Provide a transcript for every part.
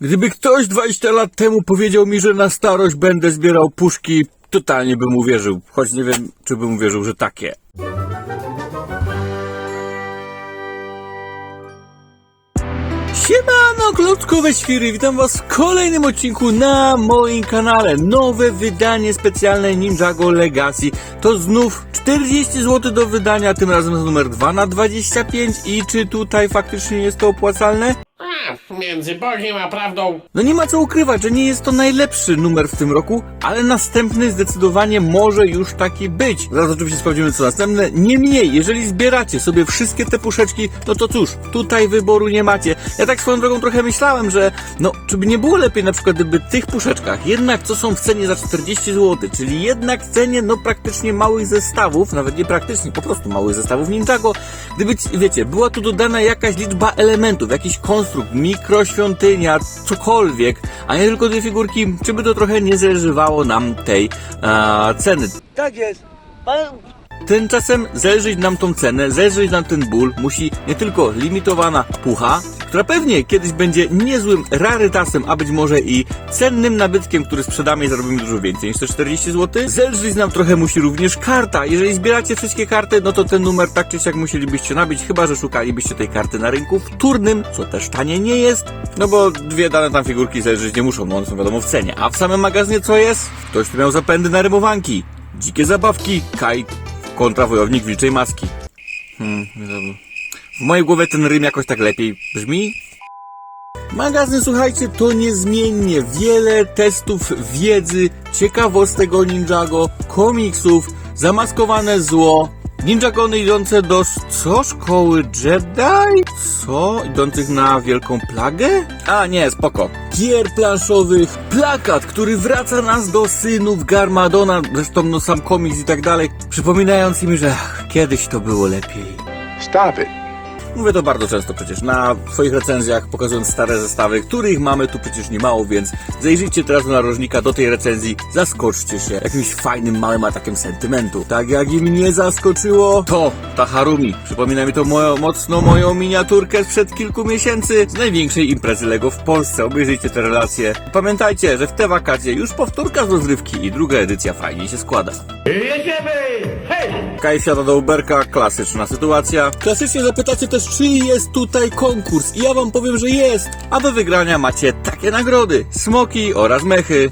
Gdyby ktoś 20 lat temu powiedział mi, że na starość będę zbierał puszki, totalnie bym uwierzył. Choć nie wiem, czy bym uwierzył, że takie. Siemano, klockowe świry, witam was w kolejnym odcinku na moim kanale. Nowe wydanie specjalne Ninjago Legacy. To znów 40 zł do wydania, tym razem jest numer 2 na 25 i czy tutaj faktycznie jest to opłacalne? Między Bogiem a prawdą. No nie ma co ukrywać, że nie jest to najlepszy numer w tym roku, ale następny zdecydowanie może już taki być. Zaraz oczywiście sprawdzimy co następne. Niemniej, jeżeli zbieracie sobie wszystkie te puszeczki, no to cóż, tutaj wyboru nie macie. Ja tak swoją drogą trochę myślałem, że no, czy by nie było lepiej na przykład, gdyby w tych puszeczkach, jednak co są w cenie za 40 zł, czyli jednak w cenie no praktycznie małych zestawów, nawet nie praktycznie, po prostu małych zestawów Ninjago, gdyby, wiecie, była tu dodana jakaś liczba elementów, jakiś konstrukt, mikroświątynia, cokolwiek, a nie tylko dwie figurki, czy by to trochę nie zależywało nam tej a, ceny. Tak jest. Pan, Tymczasem zależyć nam tą cenę, zależyć nam ten ból musi nie tylko limitowana pucha, która pewnie kiedyś będzie niezłym rarytasem, a być może i cennym nabytkiem, który sprzedamy i zarobimy dużo więcej niż te 40 zł. Zależyć nam trochę musi również karta. Jeżeli zbieracie wszystkie karty, no to ten numer tak czy siak musielibyście nabyć, chyba że szukalibyście tej karty na rynku wtórnym, co też tanie nie jest, no bo dwie dane tam figurki zależeć nie muszą, bo one są wiadomo w cenie. A w samym magazynie co jest? Ktoś tu miał zapędy na rymowanki. Dzikie zabawki, Kai kontra wojownik wilczej maski. Hmm, wiadomo. W mojej głowie ten rym jakoś tak lepiej brzmi. Magazyn, słuchajcie, to niezmiennie wiele testów wiedzy, ciekawostek o Ninjago, komiksów, zamaskowane zło, Ninjagony idące do, co, szkoły Jedi? Co? Idących na wielką plagę? A, nie, spoko. Gier planszowych, plakat, który wraca nas do synów Garmadona, zresztą no sam komiks i tak dalej, przypominając im, że ach, kiedyś to było lepiej. Stop it. Mówię to bardzo często przecież na swoich recenzjach, pokazując stare zestawy, których mamy tu przecież nie mało, więc zajrzyjcie teraz do narożnika, do tej recenzji, zaskoczcie się jakimś fajnym, małym atakiem sentymentu. Tak jak i mnie zaskoczyło, to ta Harumi. Przypomina mi to moją, mocno moją miniaturkę sprzed kilku miesięcy z największej imprezy LEGO w Polsce. Obejrzyjcie te relacje. Pamiętajcie, że w te wakacje już powtórka z rozrywki i druga edycja fajnie się składa. Kaj wsiada do Uberka, klasyczna sytuacja. Klasycznie zapytacie też, czy jest tutaj konkurs i ja wam powiem, że jest. A do wygrania macie takie nagrody. Smoki oraz mechy.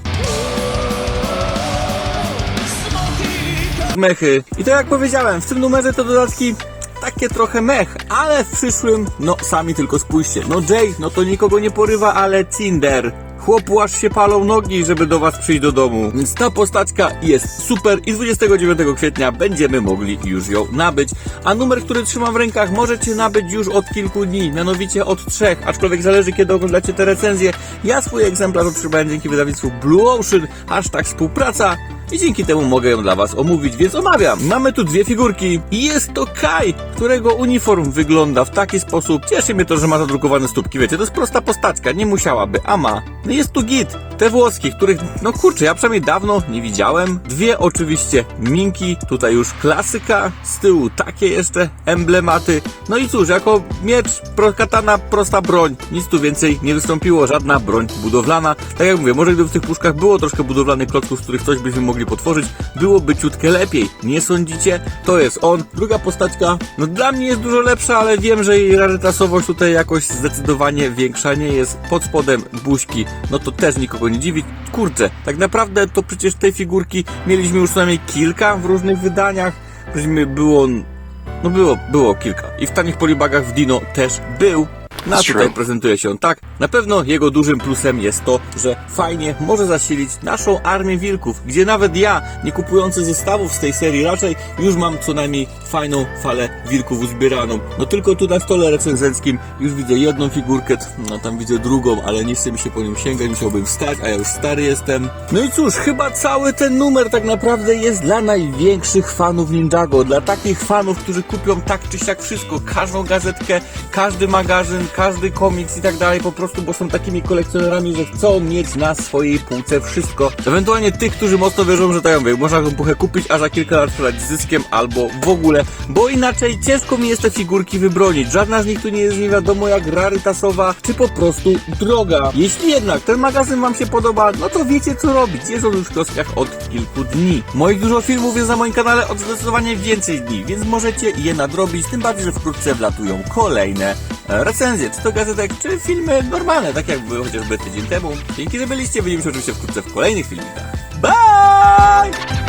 Mechy. I to jak powiedziałem, w tym numerze to dodatki takie trochę mech, ale w przyszłym, no sami tylko spójrzcie. No Jay, no to nikogo nie porywa, ale Cinder. Chłopu aż się palą nogi, żeby do was przyjść do domu. Więc ta postaćka jest super i 29 kwietnia będziemy mogli już ją nabyć. A numer, który trzymam w rękach możecie nabyć już od kilku dni, mianowicie od trzech, aczkolwiek zależy kiedy oglądacie te recenzje. Ja swój egzemplarz otrzymałem dzięki wydawnictwu Blue Ocean, hashtag współpraca i dzięki temu mogę ją dla Was omówić, więc omawiam. Mamy tu dwie figurki i jest to Kai, którego uniform wygląda w taki sposób. Cieszy mnie to, że ma zadrukowane stópki, wiecie, to jest prosta postaczka, nie musiałaby, a ma. No jest tu git, te włoski, których, no kurczę, ja przynajmniej dawno nie widziałem. Dwie oczywiście minki, tutaj już klasyka, z tyłu takie jeszcze emblematy. No i cóż, jako miecz, katana, prosta broń, nic tu więcej nie wystąpiło, żadna broń budowlana. Tak jak mówię, może gdyby w tych puszkach było troszkę budowlanych klocków, z których coś byśmy mogli potworzyć, byłoby ciutkę lepiej. Nie sądzicie? To jest on. Druga postaćka, no dla mnie jest dużo lepsza, ale wiem, że jej rarytasowość tutaj jakoś zdecydowanie większa nie jest. Pod spodem buźki, no to też nikogo nie dziwi. Kurczę, tak naprawdę to przecież tej figurki mieliśmy już co najmniej kilka w różnych wydaniach. Było, no było, było kilka. I w tanich polibagach w Dino też był. No a tutaj prezentuje się on tak. Na pewno jego dużym plusem jest to, że fajnie może zasilić naszą armię wilków, gdzie nawet ja, nie kupujący zestawów z tej serii, raczej już mam co najmniej fajną falę wilków uzbieraną. No tylko tu na stole recenzenckim już widzę jedną figurkę, no tam widzę drugą, ale nie chce mi się po nią sięgać, musiałbym wstać, a ja już stary jestem. No i cóż, chyba cały ten numer tak naprawdę jest dla największych fanów Ninjago, dla takich fanów, którzy kupią tak czy siak wszystko, każdą gazetkę, każdy magazyn, każdy komiks i tak dalej, po prostu, bo są takimi kolekcjonerami, że chcą mieć na swojej półce wszystko. Ewentualnie tych, którzy mocno wierzą, że tak jak mówię, można tą puchę kupić, a za kilka lat sprzedać zyskiem, albo w ogóle, bo inaczej ciężko mi jest te figurki wybronić. Żadna z nich tu nie jest nie wiadomo jak rarytasowa, czy po prostu droga. Jeśli jednak ten magazyn wam się podoba, no to wiecie co robić. Jest on już w kioskach od kilku dni. Moich dużo filmów jest na moim kanale od zdecydowanie więcej dni, więc możecie je nadrobić, tym bardziej, że wkrótce wlatują kolejne recenzje, czy to gazetek, czy filmy normalne, tak jak były chociażby tydzień temu. Dzięki, że byliście, widzimy się oczywiście wkrótce w kolejnych filmikach. Bye!